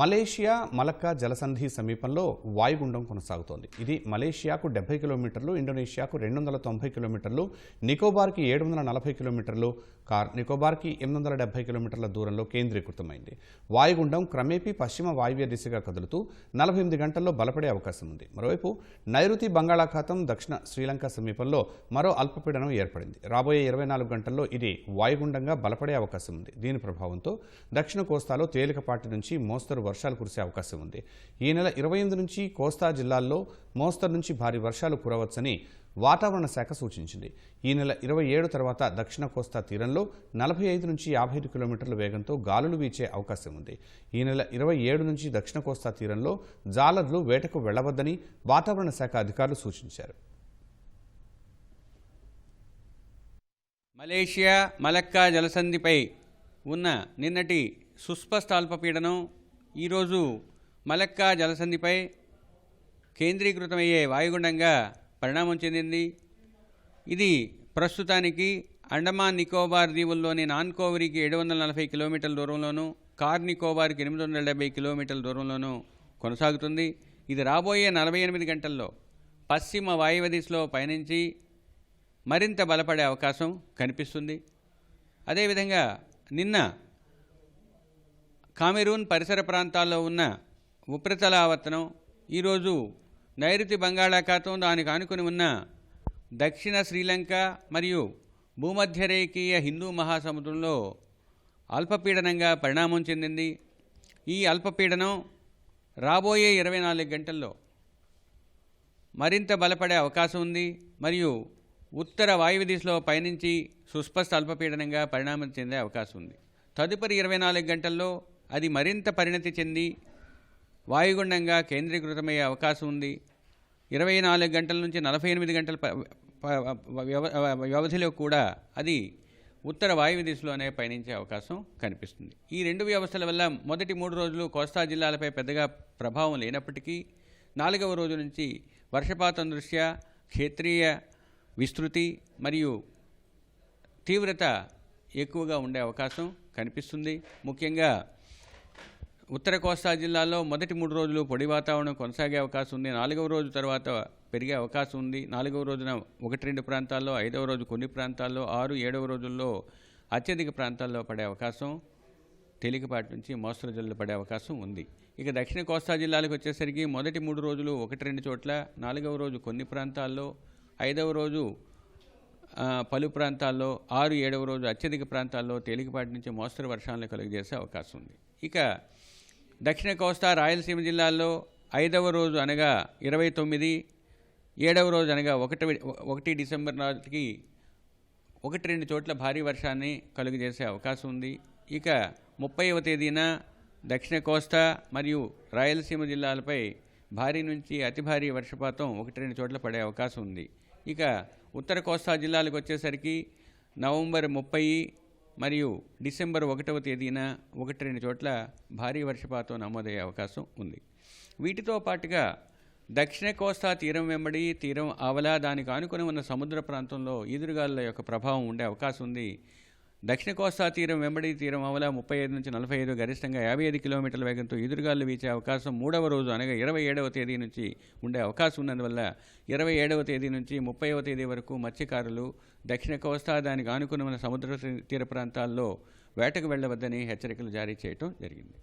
Malaysia Malacca జలసంధి సమీపంలో వాయుగుండం కొనసాగుతోంది. ఇది మలేషియాకు డెబ్బై కిలోమీటర్లు ఇండోనేషియాకు రెండు వందల తొంభై కిలోమీటర్లు నికోబార్కి ఏడు వందల నలభై కిలోమీటర్లు కార్ నికోబార్కి ఎనిమిది వందల డెబ్బై కిలోమీటర్ల దూరంలో కేంద్రీకృతమైంది. వాయుగుండం క్రమేపీ పశ్చిమ వాయువ్య దిశగా కదులుతూ నలభై ఎనిమిది గంటల్లో బలపడే అవకాశం ఉంది. మరోవైపు నైరుతి బంగాళాఖాతం దక్షిణ శ్రీలంక సమీపంలో మరో అల్పపీడనం ఏర్పడింది. రాబోయే ఇరవై నాలుగు గంటల్లో ఇది వాయుగుండంగా బలపడే అవకాశం ఉంది. దీని ప్రభావంతో దక్షిణ కోస్తాలో తేలికపాటి నుంచి మోస్తరు వర్షాలు కురిసే అవకాశం ఉంది. ఈ నెల ఇరవై ఎనిమిది నుంచి కోస్తా జిల్లాల్లో మోస్తరు నుంచి భారీ వర్షాలు కురవచ్చని వాతావరణ శాఖ సూచించింది. ఈ నెల ఇరవై ఏడు తర్వాత దక్షిణ కోస్తా తీరంలో నలభై ఐదు నుంచి యాభై ఐదు కిలోమీటర్ల వేగంతో గాలులు వీచే అవకాశం ఉంది. ఈ నెల ఇరవై ఏడు నుంచి దక్షిణ కోస్తా తీరంలో జాలర్లు వేటకు వెళ్ళవద్దని వాతావరణ శాఖ అధికారులు సూచించారు. మలేషియా మలక్కా జలసంధిపై ఉన్న నిన్నటి సుస్పష్ట అల్పపీడనం ఈరోజు మలక్కా జలసంధిపై కేంద్రీకృతమయ్యే వాయుగుండంగా పరిణామం చెందింది. ఇది ప్రస్తుతానికి అండమాన్ నికోబార్ దీవుల్లోని నాన్కోవరికి ఏడు వందల నలభై కిలోమీటర్ల దూరంలోనూ కార్ నికోబార్కి ఎనిమిది వందల డెబ్బై కిలోమీటర్ల దూరంలోనూ కొనసాగుతుంది. ఇది రాబోయే నలభై ఎనిమిది గంటల్లో పశ్చిమ వాయువ దిశలో పయనించి మరింత బలపడే అవకాశం కనిపిస్తుంది. అదేవిధంగా నిన్న కామెరూన్ పరిసర ప్రాంతాల్లో ఉన్న ఉపరితల ఆవర్తనం ఈరోజు నైరుతి బంగాళాఖాతం దానికి ఆనుకుని ఉన్న దక్షిణ శ్రీలంక మరియు భూమధ్యరేఖీయ హిందూ మహాసముద్రంలో అల్పపీడనంగా పరిణామం చెందింది. ఈ అల్పపీడనం రాబోయే ఇరవై నాలుగు గంటల్లో మరింత బలపడే అవకాశం ఉంది మరియు ఉత్తర వాయువ్య దిశలో పయనించి సుస్పష్ట అల్పపీడనంగా పరిణామం చెందే అవకాశం ఉంది. తదుపరి ఇరవై నాలుగు గంటల్లో అది మరింత పరిణతి చెంది వాయుగుండంగా కేంద్రీకృతమయ్యే అవకాశం ఉంది. ఇరవై నాలుగు గంటల నుంచి నలభై ఎనిమిది గంటల వ్యవధిలో కూడా అది ఉత్తర వాయువ్య దిశలోనే పయనించే అవకాశం కనిపిస్తుంది. ఈ రెండు వ్యవస్థల వల్ల మొదటి మూడు రోజులు కోస్తా జిల్లాలపై పెద్దగా ప్రభావం లేనప్పటికీ నాలుగవ రోజు నుంచి వర్షపాతం దృష్ట్యా క్షేత్రీయ విస్తృతి మరియు తీవ్రత ఎక్కువగా ఉండే అవకాశం కనిపిస్తుంది. ముఖ్యంగా ఉత్తర కోస్తా జిల్లాలో మొదటి మూడు రోజులు పొడి వాతావరణం కొనసాగే అవకాశం ఉంది. నాలుగవ రోజు తర్వాత పెరిగే అవకాశం ఉంది. నాలుగవ రోజున ఒకటి రెండు ప్రాంతాల్లో ఐదవ రోజు కొన్ని ప్రాంతాల్లో ఆరు ఏడవ రోజుల్లో అత్యధిక ప్రాంతాల్లో పడే అవకాశం తేలికపాటి నుంచి మోస్తరు జల్లు పడే అవకాశం ఉంది. ఇక దక్షిణ కోస్తా జిల్లాలకు వచ్చేసరికి మొదటి మూడు రోజులు ఒకటి రెండు చోట్ల నాలుగవ రోజు కొన్ని ప్రాంతాల్లో ఐదవ రోజు పలు ప్రాంతాల్లో ఆరు ఏడవ రోజు అత్యధిక ప్రాంతాల్లో తేలికపాటి నుంచి మోస్తరు వర్షాలను కలుగజేసే అవకాశం ఉంది. ఇక దక్షిణ కోస్తా రాయలసీమ జిల్లాల్లో ఐదవ రోజు అనగా ఇరవై తొమ్మిది ఏడవ రోజు అనగా ఒకటి ఒకటి డిసెంబర్ నాటికి ఒకటి రెండు చోట్ల భారీ వర్షాన్ని కలుగజేసే అవకాశం ఉంది. ఇక ముప్పైవ తేదీన దక్షిణ కోస్తా మరియు రాయలసీమ జిల్లాలపై భారీ నుంచి అతి భారీ వర్షపాతం ఒకటి రెండు చోట్ల పడే అవకాశం ఉంది. ఇక ఉత్తర కోస్తా జిల్లాలకు వచ్చేసరికి నవంబర్ ముప్పై మరియు డిసెంబర్ ఒకటవ తేదీన ఒకటి రెండు చోట్ల భారీ వర్షపాతం నమోదయ్యే అవకాశం ఉంది. వీటితో పాటుగా దక్షిణ కోస్తా తీరం వెంబడి తీరం ఆవల దానికి ఆనుకుని ఉన్న సముద్ర ప్రాంతంలో ఈదురుగాలుల యొక్క ప్రభావం ఉండే అవకాశం ఉంది. దక్షిణ కోస్తా తీరం వెంబడి తీరం అవల ముప్పై ఐదు నుంచి నలభై ఐదు గరిష్టంగా యాభై ఐదు కిలోమీటర్ల వేగంతో ఎదురుగాలు వీచే అవకాశం మూడవ రోజు అనగా ఇరవై ఏడవ తేదీ నుంచి ఉండే అవకాశం ఉన్నందువల్ల ఇరవై ఏడవ తేదీ నుంచి ముప్పైవ తేదీ వరకు మత్స్యకారులు దక్షిణ కోస్తా దానికి ఆనుకున్న సముద్ర తీర ప్రాంతాల్లో వేటకు వెళ్ళవద్దని హెచ్చరికలు జారీ చేయటం జరిగింది.